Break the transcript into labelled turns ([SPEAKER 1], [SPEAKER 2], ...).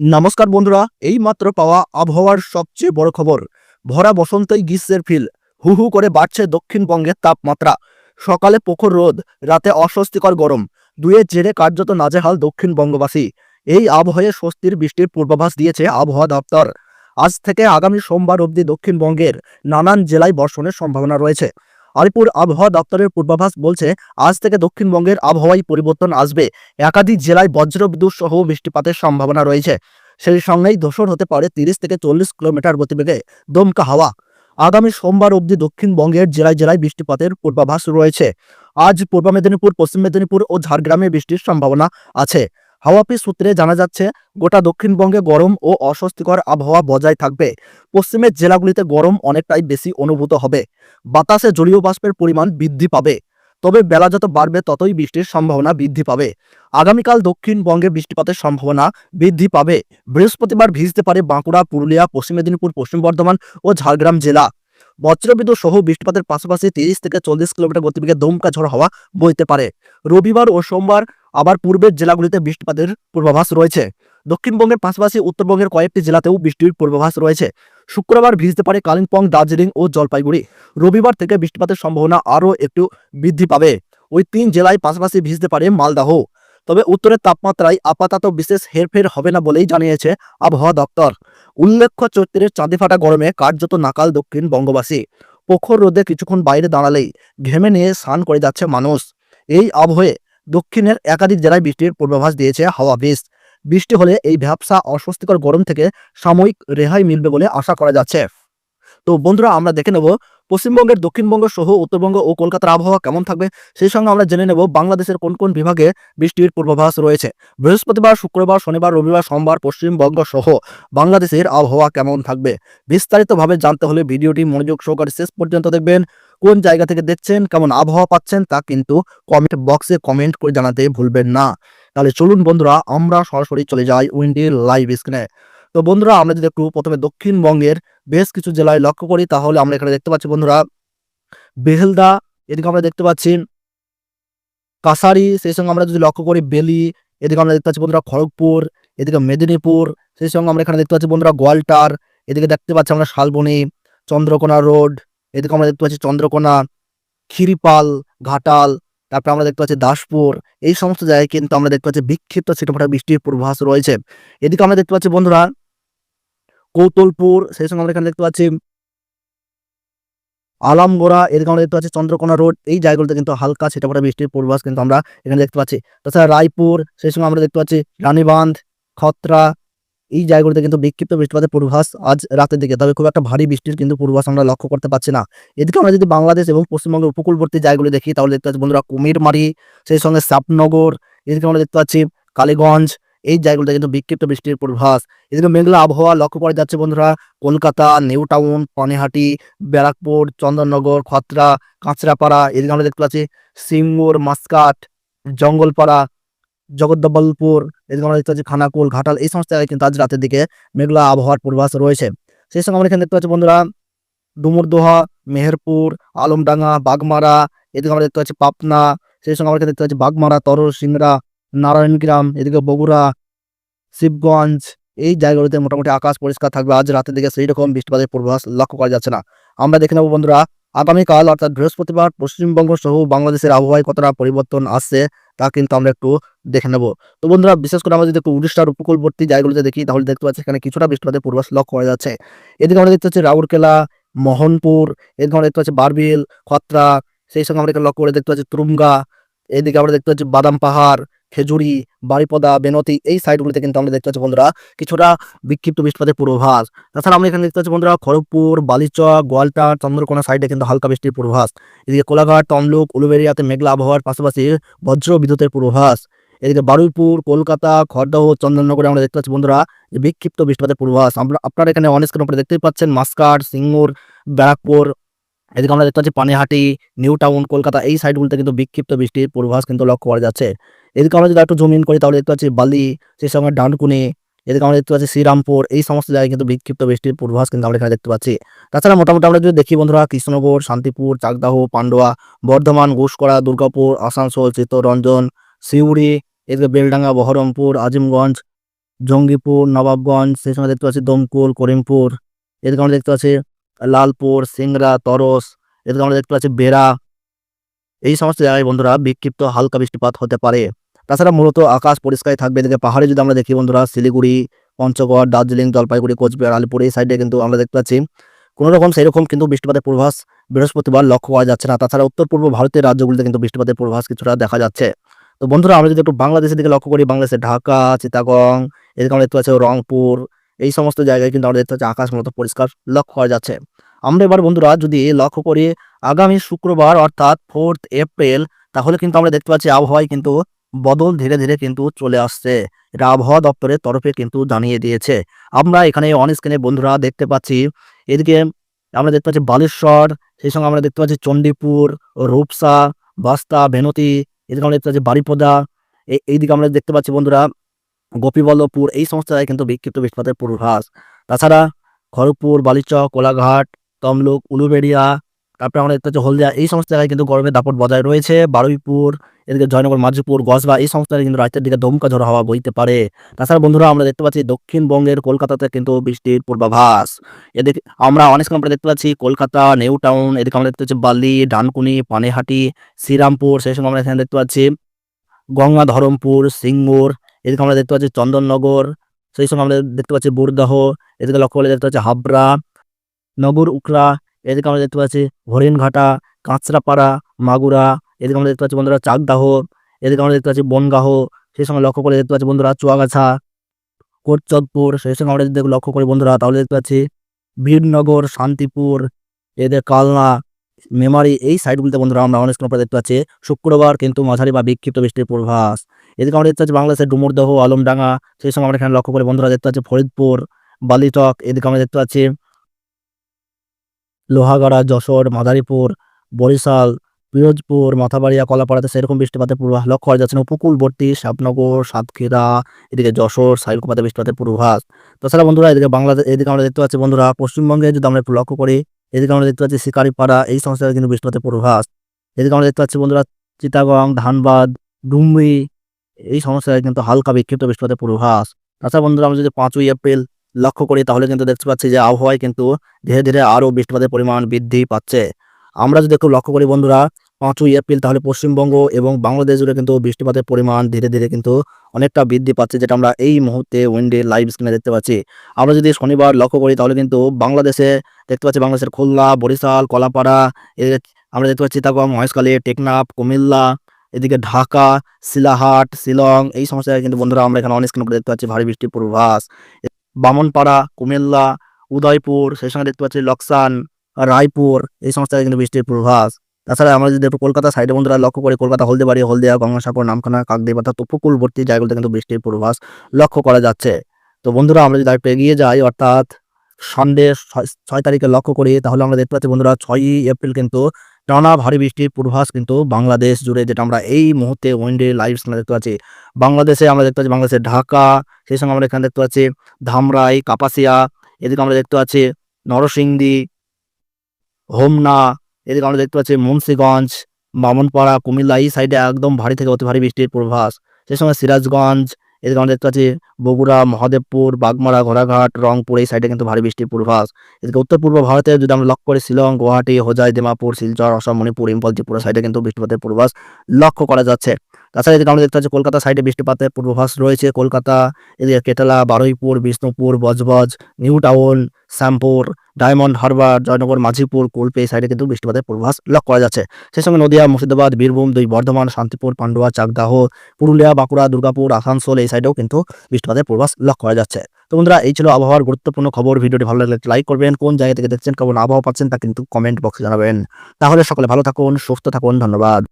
[SPEAKER 1] নমস্কার বন্ধুরা এই মাত্র পাওয়া আবহাওয়ার সবচেয়ে বড় খবর। ভরা বসন্তই গ্রীষ্মের ফিল। হু হু করে বাড়ছে দক্ষিণবঙ্গের তাপমাত্রা। সকালে প্রখর রোদ, রাতে অস্বস্তিকর গরম। দুয়ের জেরে কার্যত নাজেহাল দক্ষিণবঙ্গবাসী। এই আবহাওয়ায় স্বস্তির বৃষ্টির পূর্বাভাস দিয়েছে আবহাওয়া দপ্তর। আজ থেকে আগামী সোমবার অবধি দক্ষিণবঙ্গের নানান জেলায় বর্ষণের সম্ভাবনা রয়েছে। আলিপুর আবহাওয়া দপ্তরের পূর্বাভাস বলছে, আজ থেকে দক্ষিণবঙ্গের আবহাওয়ায় পরিবর্তন আসবে। একাধিক জেলায় বজ্রবিদ্যুৎ সহ বৃষ্টিপাতের সম্ভাবনা রয়েছে। সেই সঙ্গেই ধূসর হতে পারে তিরিশ থেকে চল্লিশ কিলোমিটার গতিবেগে দমকা হাওয়া। আগামী সোমবার অবধি দক্ষিণবঙ্গের জেলায় জেলায় বৃষ্টিপাতের পূর্বাভাস রয়েছে। আজ পূর্ব মেদিনীপুর, পশ্চিম মেদিনীপুর ও ঝাড়গ্রামে বৃষ্টির সম্ভাবনা আছে। হাওয়াপি সূত্রে জানা যাচ্ছে, গোটা দক্ষিণবঙ্গে গরম ও অস্বস্তিকর আবহাওয়া বজায় থাকবে। পশ্চিমের জেলাগুলিতে গরম অনেকটাই বেশি অনুভূত হবে। বাতাসে জলীয় বাষ্পের পরিমাণ বৃদ্ধি পাবে। তবে বেলা যত বাড়বে, ততই বৃষ্টির সম্ভাবনা বৃদ্ধি পাবে। আগামীকাল দক্ষিণবঙ্গে বৃষ্টিপাতের সম্ভাবনা বৃদ্ধি পাবে। বৃহস্পতিবার ভিজতে পারে বাঁকুড়া, পুরুলিয়া, পশ্চিম মেদিনীপুর, পশ্চিম বর্ধমান ও ঝাড়গ্রাম জেলা। বজ্রবিদ্যুৎ সহ বৃষ্টিপাতের পাশাপাশি তিরিশ থেকে চল্লিশ কিলোমিটার গতিবেগে দমকা ঝড় হাওয়া বইতে পারে। রবিবার ও সোমবার আবার পূর্বের জেলাগুলিতে বৃষ্টিপাতের পূর্বাভাস রয়েছে। দক্ষিণবঙ্গের পাশাপাশি উত্তরবঙ্গের কয়েকটি জেলাতেও বৃষ্টির পূর্বাভাস রয়েছে। শুক্রবার ভিজতে পারে কালিম্পং, দার্জিলিং ও জলপাইগুড়ি। রবিবার থেকে বৃষ্টিপাতের সম্ভাবনা আরও একটু বৃদ্ধি পাবে। ওই তিন জেলায় পাশাপাশি ভিজতে পারে মালদাহ। তবে উত্তরের তাপমাত্রায় আপাতত বিশেষ হেরফের হবে না বলেই জানিয়েছে আবহাওয়া দপ্তর। উল্লেখ্য, চৈত্রের চাঁদি ফাটা গরমে কার্যত নাকাল দক্ষিণ বঙ্গবাসী। প্রখর রোদে কিছুক্ষণ বাইরে দাঁড়ালেই ঘেমে নিয়ে স্নান করে যাচ্ছে মানুষ। এই আবহে দক্ষিণের একাধিক জেলায় বৃষ্টির পূর্বাভাস দিয়েছে হাওয়া বিষ বৃষ্টি হলে এই ভ্যাবসা অস্বস্তিকর গরম থেকে সাময়িক রেহাই মিলবে বলে আশা করা যাচ্ছে। তো বন্ধুরা, আমরা দেখে নেব পশ্চিমবঙ্গের দক্ষিণবঙ্গ সহ উত্তরবঙ্গ ও কলকাতার আবহাওয়া কেমন থাকবে। সেই সঙ্গে আমরা জেনে নেব বাংলাদেশের কোন কোন বিভাগে বৃষ্টির পূর্বাভাস রয়েছে। বৃহস্পতিবার, শুক্রবার, শনিবার, রবিবার, সোমবার, পশ্চিমবঙ্গ সহ বাংলাদেশের আবহাওয়া কেমন থাকবে? বিস্তারিতভাবে জানতে হলে ভিডিওটি মনোযোগ সহকারে শেষ পর্যন্ত দেখবেন। কোন জায়গা থেকে দেখছেন, কেমন আবহাওয়া পাচ্ছেন তা কিন্তু কমেন্ট বক্সে কমেন্ট করে জানাতে ভুলবেন না। তাহলে চলুন বন্ধুরা, আমরা সরাসরি চলে যাই উইন্ডির লাইভ স্ক্রিনে তো বন্ধুরা, আমরা যদি একটু প্রথমে দক্ষিণবঙ্গের বেশ কিছু জেলায় লক্ষ্য করি, তাহলে আমরা এখানে দেখতে পাচ্ছি বন্ধুরা বেহেলদা এদিকে আমরা দেখতে পাচ্ছি কাসারি সেই সঙ্গে আমরা যদি লক্ষ্য করি বেলি, এদিকে আমরা দেখতে পাচ্ছি বন্ধুরা খড়গপুর, এদিকে মেদিনীপুর, সেই সঙ্গে আমরা এখানে দেখতে পাচ্ছি বন্ধুরা গোয়ালটার, এদিকে দেখতে পাচ্ছি আমরা শালবনি, চন্দ্রকোনা রোড এদিকে আমরা দেখতে পাচ্ছি চন্দ্রকোনা খিরিপাল ঘাটাল, তারপর আমরা দেখতে পাচ্ছি দাসপুর, এই সমস্ত জায়গায় কিন্তু আমরা দেখতে পাচ্ছি বিক্ষিপ্ত ছিটেফোঁটা বৃষ্টির পূর্বাভাস রয়েছে। এদিকে আমরা দেখতে পাচ্ছি বন্ধুরা কৌতলপুর, সেই সঙ্গে আমরা এখানে দেখতে পাচ্ছি আলামগোড়া, এদিকে আমরা দেখতে পাচ্ছি চন্দ্রকোনা রোড, এই জায়গাগুলোতে কিন্তু হালকা ছিটেফোঁটা বৃষ্টির পূর্বাভাস কিন্তু আমরা এখানে দেখতে পাচ্ছি। তাছাড়া রায়পুর, সেই সঙ্গে আমরা দেখতে পাচ্ছি রানীবাঁধ, খত্রা এই জায়গাগুলোতে কিন্তু বিক্ষিপ্ত বৃষ্টিপাতের পূর্বাভাস আজ রাতের দিকে, তবে খুব একটা ভারী বৃষ্টির কিন্তু পূর্বাভাস আমরা লক্ষ্য করতে পারছি না। এদিকে আমরা যদি বাংলাদেশ এবং পশ্চিমবঙ্গের উপকূলবর্তী জায়গাগুলো দেখি, তাহলে দেখতে পাচ্ছি বন্ধুরা কুমিরমারি, সেই সঙ্গে সাপনগর, এদিকে আমরা দেখতে পাচ্ছি কালীগঞ্জ, এই জায়গাগুলোতে কিন্তু বিক্ষিপ্ত বৃষ্টির পূর্বাভাস। এদিকে মেঘলা আবহাওয়া লক্ষ্য করা যাচ্ছে বন্ধুরা, কলকাতা, নিউ টাউন, পানিহাটি, ব্যারাকপুর, চন্দননগর, খত্রা, কাঁচরাপাড়া, এদিকে আমরা দেখতে পাচ্ছি সিঙ্গুর, মাসকাট, জঙ্গলপাড়া জগদ্দবলপুর এদিকে আমরা দেখতে পাচ্ছি খানাকুল, ঘাটাল, এই সমস্ত জায়গায় কিন্তু আজ রাতের দিকে মেঘলা আবহাওয়ার পূর্বাভাস রয়েছে। সেই সঙ্গে আমরা এখানে দেখতে পাচ্ছি বন্ধুরা, ডুমুরদোহা, মেহেরপুর, আলমডাঙ্গা, বাগমারা, এদিকে আমরা দেখতে পাচ্ছি পাবনা, সেই সঙ্গে আমরা এখানে দেখতে পাচ্ছি বাগমারা, তরল সিংড়া, নারায়ণগ্রাম, এদিকে বগুড়া, শিবগঞ্জ, এই জায়গাগুলোতে মোটামুটি আকাশ পরিষ্কার থাকবে। আজ রাতের দিকে সেই রকম বৃষ্টিপাতের পূর্বাভাস লক্ষ্য করা যাচ্ছে না। আমরা দেখে নেব বন্ধুরা আগামীকাল, অর্থাৎ বৃহস্পতিবার, পশ্চিমবঙ্গ সহ বাংলাদেশের আবহাওয়ায় কতটা পরিবর্তন আসছে তা কিন্তু আমরা একটু দেখে নেব। তো বন্ধুরা, বিশেষ করে আমরা যদি একটু উড়িষ্যার উপকূলবর্তী জায়গাগুলোতে দেখি, তাহলে দেখতে পাচ্ছি এখানে কিছুটা বৃষ্টিপাতের পূর্বাভাস লক্ষ্য করা যাচ্ছে। এদিকে আমরা দেখতে পাচ্ছি রাউরকেলা, মোহনপুর, এদিকে আমরা দেখতে পাচ্ছি বারবিল, খত্রা, সেই সঙ্গে আমরা লক্ষ্য করে দেখতে পাচ্ছি তুরুঙ্গা, এদিকে আমরা দেখতে পাচ্ছি বাদাম পাহাড় খেজুরি বাড়িপদা বেনতি এই সাইডগুলিতে কিন্তু আমরা দেখতে পাচ্ছি বন্ধুরা কিছুটা বিক্ষিপ্ত বৃষ্টিপাতের পূর্বাভাস। তাছাড়া আমরা এখানে দেখতে পাচ্ছি বন্ধুরা খড়গপুর, বালিচক গোয়ালটার চন্দ্রকোনা সাইডে কিন্তু হালকা বৃষ্টির পূর্বাভাস। এদিকে কোলাঘাট, তমলুক, উলুবেরিয়াতে মেঘলা আবহাওয়ার পাশাপাশি বজ্র বিদ্যুতের পূর্বাভাস। এদিকে বারুইপুর, কলকাতা, খড়দহ, চন্দননগরে আমরা দেখতে পাচ্ছি বন্ধুরা বিক্ষিপ্ত বৃষ্টিপাতের পূর্বাভাস। আমরা আপনারা এখানে অনেক উপরে দেখতেই পাচ্ছেন মাস্কাট, সিঙ্গুর, ব্যারাকপুর এদিকে আমরা দেখতে পাচ্ছি পানিহাটি, নিউ টাউন, কলকাতা এই সাইডগুলোতে কিন্তু বিক্ষিপ্ত বৃষ্টির পূর্বাভাস কিন্তু লক্ষ্য করা যাচ্ছে। এদিকে আমরা যদি একটু জমিন করি তাহলে দেখতে পাচ্ছি বালি, সেই সঙ্গে ডানকুনি, এদিকে আমরা দেখতে পাচ্ছি শ্রীরামপুর, এই সমস্ত জায়গায় কিন্তু বিক্ষিপ্ত বৃষ্টির পূর্বাভাস কিন্তু আমরা এখানে দেখতে পাচ্ছি। তাছাড়া মোটামুটি আমরা যদি দেখি বন্ধুরা কৃষ্ণনগর, শান্তিপুর, চাকদাহ, পান্ডুয়া, বর্ধমান ঘুষকরা দুর্গাপুর, আসানসোল, চিত্তরঞ্জন, সিউড়ি, এদিকে বেলডাঙ্গা, বহরমপুর, আজিমগঞ্জ, জঙ্গিপুর, নবাবগঞ্জ, সেই সময় দেখতে পাচ্ছি দমকুল, করিমপুর, এদিকে আমরা দেখতে পাচ্ছি লালপুর, সিংড়া, তরস এদিকে আমরা দেখতে পাচ্ছি, বেড়া। এই সমস্ত জায়গায় বন্ধুরা বিক্ষিপ্ত হালকা বৃষ্টিপাত হতে পারে। তাছাড়া মূলত আকাশ পরিষ্কার থাকবে। এদিকে পাহাড়ে যদি আমরা দেখি বন্ধুরা, শিলিগুড়ি, পঞ্চগড়, দার্জিলিং, জলপাইগুড়ি, কোচবিহার, আলিপুর, এই সাইডে কিন্তু আমরা দেখতে পাচ্ছি কোনো রকম সেরকম কিন্তু বৃষ্টিপাতের পূর্বাভাস বৃহস্পতিবার লক্ষ্য করা যাচ্ছে না। তাছাড়া উত্তর পূর্ব ভারতের রাজ্যগুলিতে কিন্তু বৃষ্টিপাতের পূর্বাভাস কিছুটা দেখা যাচ্ছে। তো বন্ধুরা, আমরা যদি একটু বাংলাদেশের দিকে লক্ষ্য করি, বাংলাদেশের ঢাকা চিতাগং এদিকে আমরা দেখতে পাচ্ছি রংপুর এই সমস্ত জায়গায় কিন্তু আমরা দেখতে পাচ্ছি আকাশ মূলত পরিষ্কার লক্ষ্য করা যাচ্ছে। আমরা এবার বন্ধুরা যদি লক্ষ্য করি, আগামী শুক্রবার অর্থাৎ ফোর্থ এপ্রিল তাহলে কিন্তু আমরা দেখতে পাচ্ছি আবহাওয়ায় কিন্তু বদল ধীরে ধীরে কিন্তু চলে আসছে। এটা আবহাওয়া দপ্তরের তরফে কিন্তু জানিয়ে দিয়েছে। আমরা এখানে অন স্ক্রিনে বন্ধুরা দেখতে পাচ্ছি, এদিকে আমরা দেখতে পাচ্ছি বালেশ্বর, সেই সঙ্গে আমরা দেখতে পাচ্ছি চণ্ডীপুর, রূপসা, বাস্তা, ভেনতি, এদিকে আমরা দেখতে পাচ্ছি বারিপদা এই এইদিকে আমরা দেখতে পাচ্ছি বন্ধুরা গোপীবল্লভপুর, এই সমস্ত জায়গায় কিন্তু বিক্ষিপ্ত বৃষ্টিপাতের পূর্বাভাস। তাছাড়া খড়গপুর, বালিচক, কোলাঘাট, তমলুক, উলুবেড়িয়া, তারপরে আমরা দেখতে পাচ্ছি হলদিয়া, এই সমস্ত জায়গায় কিন্তু গরমের দাপট বজায় রয়েছে। বারুইপুর, এদিকে জয়নগর মাঝিপুর গসবা এই সমস্ত জায়গায় কিন্তু রাতের দিকে দমকা ঝড় হাওয়া বইতে পারে। তাছাড়া বন্ধুরা, আমরা দেখতে পাচ্ছি দক্ষিণবঙ্গের কলকাতাতে কিন্তু বৃষ্টির পূর্বাভাস। এদিকে আমরা অনেক সময় আমরা দেখতে পাচ্ছি কলকাতা, নিউ টাউন, এদিকে আমরা দেখতে পাচ্ছি বালি, ডানকুনি, পানেহাটি, শ্রীরামপুর, সেই সঙ্গে আমরা এখানে দেখতে পাচ্ছি গঙ্গা ধরমপুর সিঙ্গুর এদিকে আমরা দেখতে পাচ্ছি চন্দননগর, সেই সঙ্গে আমরা দেখতে পাচ্ছি বুরদাহ এদিকে লক্ষ্য করলে দেখতে পাচ্ছি হাবড়া, নগর উকরা, এদিকে আমরা দেখতে পাচ্ছি হরিণঘাটা, কাঁচরাপাড়া, মাগুরা, এদিকে আমরা দেখতে পাচ্ছি বন্ধুরা চাকদাহ, এদিকে আমরা দেখতে পাচ্ছি বনগাহ, সেই সঙ্গে লক্ষ্য করে দেখতে পাচ্ছি বন্ধুরা চুয়াগাছা, কোটচদপুর, সেই সঙ্গে আমরা যদি লক্ষ্য করি বন্ধুরা তাহলে দেখতে পাচ্ছি বীরনগর, শান্তিপুর এদের কালনা মেমারি এই সাইডগুলিতে বন্ধুরা আমরা অনেক সময় দেখতে পাচ্ছি। শুক্রবার কিন্তু মাঝারি বা বিক্ষিপ্ত বৃষ্টির পূর্বাভাস। এদিকে আমরা দেখতে পাচ্ছি বাংলাদেশের ডুমুরদহ, আলমডাঙ্গা, সেই সময় আমরা এখানে লক্ষ্য করে বন্ধুরা দেখতে পাচ্ছি ফরিদপুর, বালিচক, এদিকে আমরা দেখতে পাচ্ছি লোহাগাড়া, যশোর, মাদারীপুর, বরিশাল, পিরোজপুর, মাথাবাড়িয়া, কলাপাড়াতে সেরকম বৃষ্টিপাতের পূর্বাভাস লক্ষ্য করা যাচ্ছে না। উপকূলবর্তী শ্যামনগর সাতক্ষীরা, এদিকে যশোর সাইলকুপাতে বৃষ্টিপাতের পূর্বাভাস। তাছাড়া বন্ধুরা এদিকে বাংলাদেশ, এদিকে আমরা দেখতে পাচ্ছি বন্ধুরা পশ্চিমবঙ্গে যদি আমরা একটু লক্ষ্য করি এদিকে আমরা দেখতে পাচ্ছি শিকারিপাড়া, এই সমস্ত কিন্তু বৃষ্টিপাতের পূর্বাভাস এদিকে আমরা দেখতে পাচ্ছি বন্ধুরা, চিটাগং, ধানবাদ, ডুমরি, এই সমস্ত কিন্তু হালকা বিক্ষিপ্ত বৃষ্টিপাতের পূর্বাভাস তাছাড়া বন্ধুরা, আমরা যদি পাঁচই এপ্রিল লক্ষ্য করি, তাহলে কিন্তু দেখতে পাচ্ছি যে আবহাওয়ায় কিন্তু ধীরে ধীরে আরও বৃষ্টিপাতের পরিমাণ বৃদ্ধি পাচ্ছে। আমরা যদি একটু লক্ষ্য করি বন্ধুরা, পাঁচই এপ্রিল তাহলে পশ্চিমবঙ্গ এবং বাংলাদেশ জুড়ে কিন্তু বৃষ্টিপাতের পরিমাণ ধীরে ধীরে কিন্তু অনেকটা বৃদ্ধি পাচ্ছে, যেটা আমরা এই মুহূর্তে উইন্ডে লাইভ স্ক্রিনে দেখতে পাচ্ছি। আমরা যদি শনিবার লক্ষ্য করি, তাহলে কিন্তু বাংলাদেশে দেখতে পাচ্ছি বাংলাদেশের খুলনা, বরিশাল, কলাপাড়া এদিকে আমরা দেখতে পাচ্ছি চিটাগং, মহেশখালী, টেকনাফ, কুমিল্লা, এদিকে ঢাকা, শিলাহাট, শিলং, এই সমস্ত কিন্তু বন্ধুরা আমরা এখানে অনেক স্ক্রিন দেখতে পাচ্ছি ভারী বৃষ্টির পূর্বাভাস। বামনপাড়া, কুমিল্লা, উদয়পুর, সেই সঙ্গে দেখতে পাচ্ছি লকসান, রায়পুর, এই সমস্ত কিন্তু বৃষ্টির পূর্বাভাস। তাছাড়া আমরা যদি একটু কলকাতা সাইডে বন্ধুরা লক্ষ্য করি, কলকাতা, হলদিবাড়ি, হলদিয়া, গঙ্গাসাগর, নামখানা, কাকদ্বীপ, অর্থাৎ উপকূলবর্তী জায়গাগুলোতে কিন্তু বৃষ্টির পূর্বাভাস লক্ষ্য করা যাচ্ছে। তো বন্ধুরা আমরা যদি আরেকটু এগিয়ে যাই, অর্থাৎ সন্ডে ছয় তারিখে লক্ষ্য করি, তাহলে আমরা দেখতে পাচ্ছি বন্ধুরা ছয়ই এপ্রিল কিন্তু টানা ভারী বৃষ্টির পূর্বাভাস কিন্তু বাংলাদেশ জুড়ে, যেটা আমরা এই মুহূর্তে ওয়েন্ডে লাইভ দেখতে পাচ্ছি। বাংলাদেশে আমরা দেখতে পাচ্ছি বাংলাদেশে ঢাকা, সেই সঙ্গে আমরা এখানে দেখতে পাচ্ছি ধামরাই, কাপাসিয়া, এদিকে আমরা দেখতে পাচ্ছি নরসিংদী, হোমনা, এদিকে আমরা দেখতে পাচ্ছি মুন্সীগঞ্জ, বামনপাড়া, কুমিল্লা, এই সাইডে একদম ভারী থেকে অতি ভারী বৃষ্টির পূর্বাভাস। সেই সঙ্গে সিরাজগঞ্জ এদিকে আমাদের দেখতে পাচ্ছি বগুড়া, মহাদেবপুর, বাগমারা, ঘোড়াঘাট, রংপুর, এই সাইডে কিন্তু ভারী বৃষ্টির পূর্বাভাস। এদিকে উত্তর পূর্ব ভারতে যদি আমরা লক্ষ্য করি শিলং, গুয়াহাটি, হোজাই দিমাপুর শিলচর, অসম, মণিপুর ইম্পল ত্রিপুরা সাইডে কিন্তু বৃষ্টিপাতের পূর্বাভাস লক্ষ্য করা যাচ্ছে। তাছাড়া এদিকে আমরা দেখতে পাচ্ছি কলকাতা সাইডে বৃষ্টিপাতের পূর্বাভাস রয়েছে। কলকাতা, এদিকে কেটালা Baruipur, Bishnupur, Budge Budge, New Town, Shyampur, Diamond Harbour, Joynagar, Majhipur, কোলপে এই সাইডে কিন্তু বৃষ্টিপাতের পূর্বাভাস লক্ষ্য করা যাচ্ছে। সেই সঙ্গে নদিয়া, মুর্শিদাবাদ, বীরভূম, দুই বর্ধমান, শান্তিপুর, পান্ডুয়া, চাকদাহ, পুরুলিয়া, বাঁকুড়া, দুর্গাপুর, আসানসোল এই সাইডেও কিন্তু বৃষ্টিপাতের পূর্বাভাস লক্ষ্য করা যাচ্ছে। তো বন্ধুরা, এই ছিল আবহাওয়ার গুরুত্বপূর্ণ খবর। ভিডিওটি ভালো লাগলে লাইক করবেন। কোন জায়গা থেকে দেখছেন, কেমন আবহাওয়া পাচ্ছেন তা কিন্তু কমেন্ট বক্সে জানাবেন। তাহলে সকলে ভালো থাকুন, সুস্থ থাকুন, ধন্যবাদ।